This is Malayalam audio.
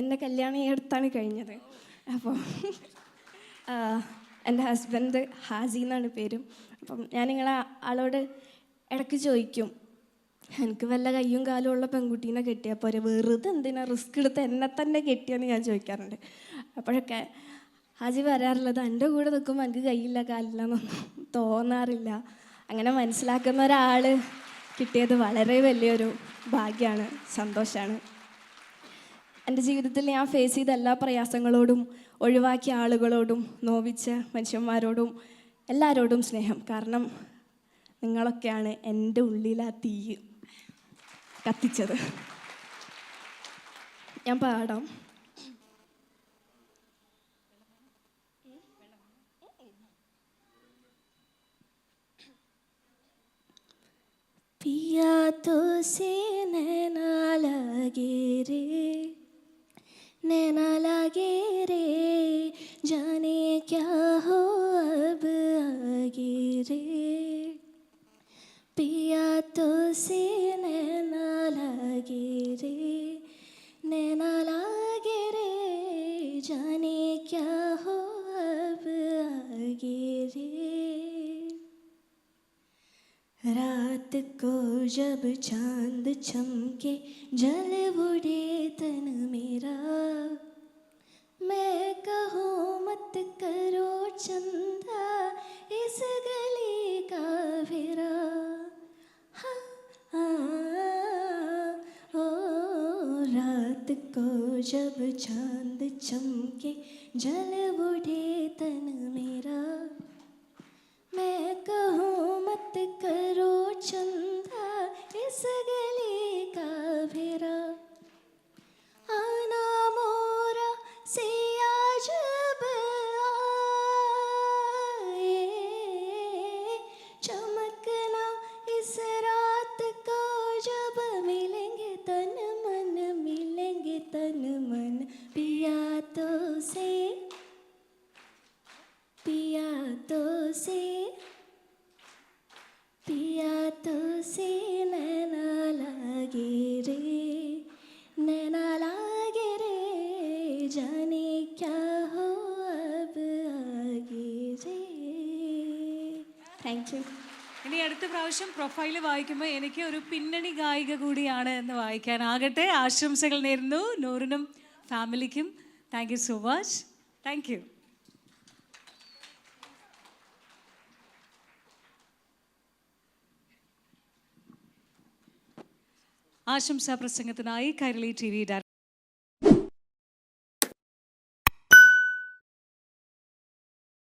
എന്റെ കല്യാണം ഈ അടുത്താണ് കഴിഞ്ഞത്. അപ്പോൾ എന്റെ ഹസ്ബൻഡ് ഹാജി എന്നാണ് പേരും. അപ്പം ഞാൻ നിങ്ങളെ ആളോട് ഇടയ്ക്ക് ചോദിക്കും എനിക്ക് വല്ല കയ്യും കാലും ഉള്ള പെൺകുട്ടീനെ കെട്ടിയാൽ പോരെ? വെറുതെ എന്തിനാ റിസ്ക് എടുത്ത് എന്നെ തന്നെ കെട്ടിയെന്ന് ഞാൻ ചോദിക്കാറുണ്ട്. അപ്പോഴൊക്കെ ഹാജി പറയാറുള്ളത് എന്റെ കൂടെ നിൽക്കുമ്പോൾ എനിക്ക് കയ്യില്ല കാലില്ല എന്നൊന്നും തോന്നാറില്ല. അങ്ങനെ മനസ്സിലാക്കുന്ന ഒരാൾ കിട്ടിയത് വളരെ വലിയൊരു ഭാഗ്യമാണ് സന്തോഷമാണ് എന്റെ ജീവിതത്തിൽ ഞാൻ ഫേസ് ചെയ്ത എല്ലാ പ്രയാസങ്ങളോടും ഒഴിവാക്കിയ ആളുകളോടും നോവിച്ച മനുഷ്യന്മാരോടും എല്ലാവരോടും സ്നേഹം. കാരണം നിങ്ങളൊക്കെയാണ് എന്റെ ഉള്ളിൽ ആ തീ കത്തിച്ചത്. ഞാൻ പാടാം. पिया तो से नैना लगे रे, नैना लगे रे, जाने क्या हो अब आगे रे। पिया तो से नैना लगे रे, नैना लगे रे, जाने रात को जब चाँद चमके जल उड़े तन मेरा। मैं कहूँ मत करो चंदा इस गली का फेरा। हाँ, हाँ, ओ रात को जब चाँद चमके जल उड़े तन मेरा। मैं कहूँ मत करो पिया तो से नैना लागे रे नैना लागे रे जाने क्या हो अब आगे रे थैंक यू ഇനി അടുത്ത പ്രാവശ്യം പ്രൊഫൈൽ വായിക്കുമ്പോൾ എനിക്ക് ഒരു പിന്നണി ഗായിക കൂടിയാണ് എന്ന് വായിക്കാനാകട്ടെ ആശംസകൾ നേരുന്നു നൂറിനും ഫാമിലിക്കും thank you so much thank you ആശംസാ പ്രസംഗത്തിനായി കൈരളി ടി വി